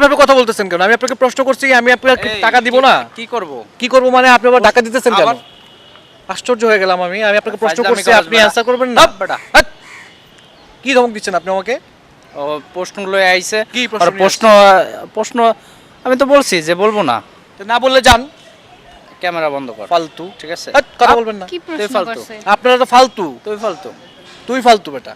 এইভাবে কথা বলতেছেন কেন? আমি আপনাকে প্রশ্ন করছি আমি আপনাকে টাকা দিব না? কি করব? কি করব মানে আপনি আবার টাকা দিতেছেন কেন? আশ্চর্য হয়ে গেলাম আমি আমি আপনাকে প্রশ্ন করছি আপনি। অ্যান্সার করবেন না? কি ধমক দিচ্ছেন আপনি আমাকে? প্রশ্ন লয়ে আইছে। কি প্রশ্ন প্রশ্ন প্রশ্ন আমি তো বলছি যে বলব না। তো না বললে যান। ক্যামেরা বন্ধ কর। ফালতু। ঠিক আছে? কথা বলবেন না। তুই ফালতু। করছে? আপনারা তো ফালতু। তুই ফালতু। তুই ফালতু বেটা।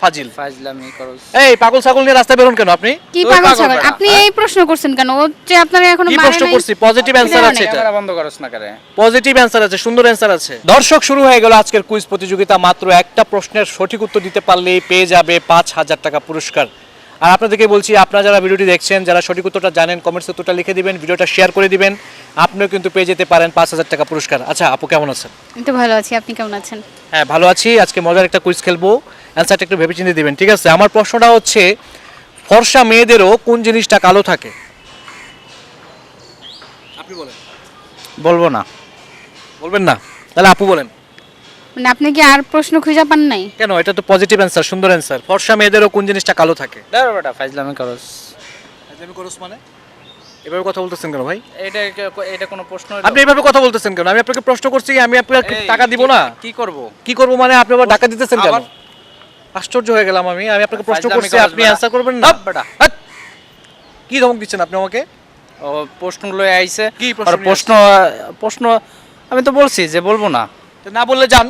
ফাজিল। ফাজলামি করস। এই পাগল ছাগল নিয়ে রাস্তায় বেরোন কেন আপনি? কি পাগল ছাগল? আপনি? এই প্রশ্ন করছেন কেন? ও যে আপনারা এখনও কি প্রশ্ন করছি? পজিটিভ অ্যানসার আছে এটা। বন্ধ করস না করে পজিটিভ অ্যানসার আছে সুন্দর অ্যানসার আছে। দর্শক শুরু হয়ে গেল আজকের কুইজ প্রতিযোগিতা। মাত্র একটা প্রশ্নের সঠিক উত্তর দিতে পারলেই পেয়ে যাবে পাঁচ হাজার টাকা পুরস্কার। আর আপনাদেরকে বলছি আপনারা যারা ভিডিওটি দেখছেন যারা সঠিক উত্তরটা জানেন কমেন্টস উত্তরটা লিখে দিবেন ভিডিওটা শেয়ার করে দিবেন আপনিও কিন্তু পেয়ে যেতে পারেন পাঁচ হাজার টাকা পুরস্কার। আচ্ছা আপু কেমন আছেন? আমি তো ভালো আছি আপনি কেমন আছেন? হ্যাঁ ভালো আছি। আজকে মজার একটা কুইজ খেলব। অ্যান্সারটা একটু ভেবে চিন্তে দিবেন ঠিক আছে? আমার প্রশ্নটা হচ্ছে ফর্সা মেয়েদেরও কোন জিনিসটা কালো থাকে? আপনি বলেন। বলব না। বলবেন না? তাহলে আপু বলেন। মানে আপনি কি আর প্রশ্ন খুঁজে পান নাই? কেন? এটা তো পজিটিভ অ্যান্সার সুন্দর অ্যান্সার ফর্সা মেয়েদেরও কোন জিনিসটা কালো থাকে? দাঁড়া বেটা ফাজলামি করস। আমি করস মানে? এভাবে কথা বলতেছেন কেন ভাই? এটা এটা কোনো প্রশ্ন আপনি এভাবে কথা বলতেছেন কেন? আমি আপনাকে প্রশ্ন করছি আমি আপনাকে টাকা দিব না। কি করব? কি করব মানে আপনি আবার টাকা দিতেছেন কেন? আশ্চর্য হয়ে গেলাম আমি আমি আপনাকে প্রশ্ন করছি আপনি। অ্যান্সার করবেন না? বেটা। কি ধমক দিচ্ছেন আপনি আমাকে? ও প্রশ্ন লয়ে আইছে। কি প্রশ্ন প্রশ্ন প্রশ্ন আমি তো বলছি যে বলব না। না বললে যান।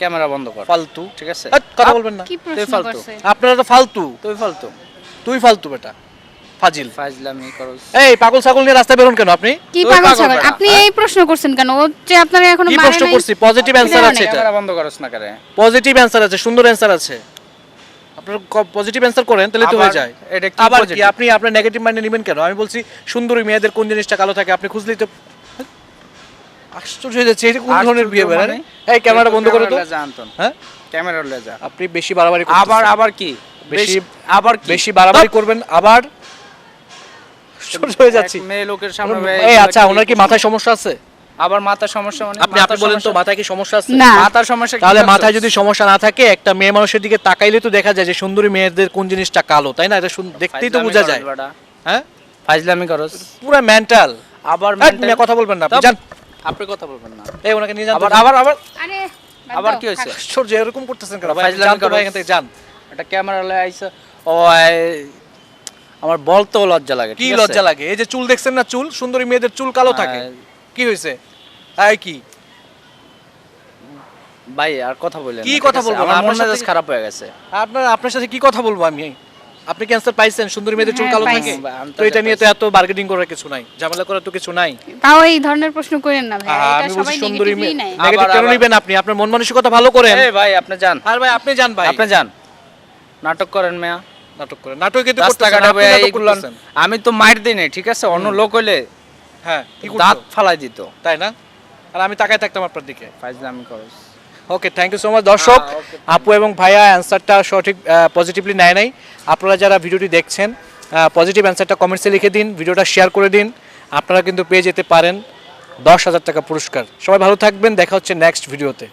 ক্যামেরা বন্ধ কর। ফালতু। ঠিক আছে? কথা বলবেন না। তুই ফালতু। আপনারা তো ফালতু। তুই ফালতু। তুই ফালতু বেটা। ফাজিল। ফাজলামি করস। এই পাগল ছাগল নিয়ে রাস্তায় বেরোন কেন আপনি? কি পাগল পাগল ছাগল? আপনি? এই প্রশ্ন করছেন কেন? ও যে আপনারা এখনও কি প্রশ্ন করছি? পজিটিভ অ্যান্সার আছে এটা। ক্যামেরা বন্ধ করস না করে। পজিটিভ অ্যান্সার আছে সুন্দর অ্যান্সার আছে। আপনার পজিটিভ অ্যান্সার করেন তাহলে তো হয়ে যায়। এটা কি আবার কি আপনি আপনার নেগেটিভ মাইন্ডে নেবেন কেন? আমি বলছি সুন্দরী মেয়েদের কোন জিনিসটা কালো থাকে আপনি খুঁজলেই তো আশ্চর্য হয়ে যাচ্ছে এটা কোন ধরনের বিয়ে মানে? এই ক্যামেরাটা বন্ধ করে তো। হ্যাঁ? ক্যামেরা লয়ে যা। আপনি বেশি বাড়াবাড়ি। আবার আবার কি? বেশি আবার কি? বেশি বাড়াবাড়ি করবেন আবার? আশ্চর্য হয়ে যাচ্ছি। মেয়ে লোকের সামনে এই আচ্ছা ওনার কি মাথায় সমস্যা আছে? আবার মাথার সমস্যা মানে আপনি আপনি বলেন তো মাথায় কি সমস্যা আছে? না। মাথার সমস্যা তাহলে মাথায় যদি সমস্যা না থাকে একটা মেয়ে মানুষের দিকে তাকাইলে তো দেখা যায় যে সুন্দরী মেয়েদের কোন জিনিসটা কালো তাই না? এটা দেখতেই তো বোঝা যায়। হ্যাঁ? ফাইজলামি করস পুরো মেন্টাল আবার কথা বলবেন না আপনি আপনি কথা বলবেন না। এই ওনাকে নিয়ে যান তো। আবার আবার। আবার আরে আবার কি হয়েছে? আশ্চর্য এরকম করতেছেন কেন? ভাই ভাই এখান থেকে যান। একটা ক্যামেরা লয়ে আইছে ও আমার বলতে লজ্জা লাগে কি লজ্জা লাগে? এই যে চুল দেখছেন না চুল? সুন্দরী মেয়েদের চুল কালো থাকে। হ্যাঁ। কি হয়েছে? তাই কি? ভাই আর কথা বলেন কি কথা বলব আমার মন মেজাজ সাথে- খারাপ হয়ে গেছে। আপনার আপনার সাথে কি কথা বলব আমি? আপনি ক্যান্সার পাইছেন? সুন্দরী মেয়েদের চুল হ্যাঁ, কালো থাকে? তো তো এটা নিয়ে তো এত বার্গেনিং করার কিছু নাই। ঝামেলা করার তো কিছু নাই। তাও এই ধরনের প্রশ্ন করেন না ভাই এটা সবাই সুন্দরী নেগেটিভলি নেয়। নেগেটিভ কেন নিবেন আপনি? আপনার মন মানসিকতা ভালো করেন। এই ভাই আপনি যান। আর ভাই আপনি যান ভাই। আপনি যান। নাটক করেন মেয়া। নাটক করেন। নাটক ভাই নাটক এইগুলো আমি তো মার দিই নাই, ঠিক আছে? অন্য লোক হইলে হ্যাঁ কি দাঁত ফালাই দিত। তাই না? আর আমি তাকায় থাকতাম আপনার দিকে। ফাইজলামি করস। Okay thank you so much দর্শক। হ্যাঁ, আপু এবং ভাইয়া অ্যান্সারটা সঠিক পজিটিভলি নেয় নাই। আপনারা যারা ভিডিওটি দেখছেন পজিটিভ অ্যান্সারটা কমেন্টসে লিখে দিন ভিডিওটা শেয়ার করে দিন। আপনারা কিন্তু পেয়ে যেতে পারেন দশ হাজার টাকা পুরস্কার। সবাই ভালো থাকবেন দেখা হচ্ছে নেক্সট ভিডিওতে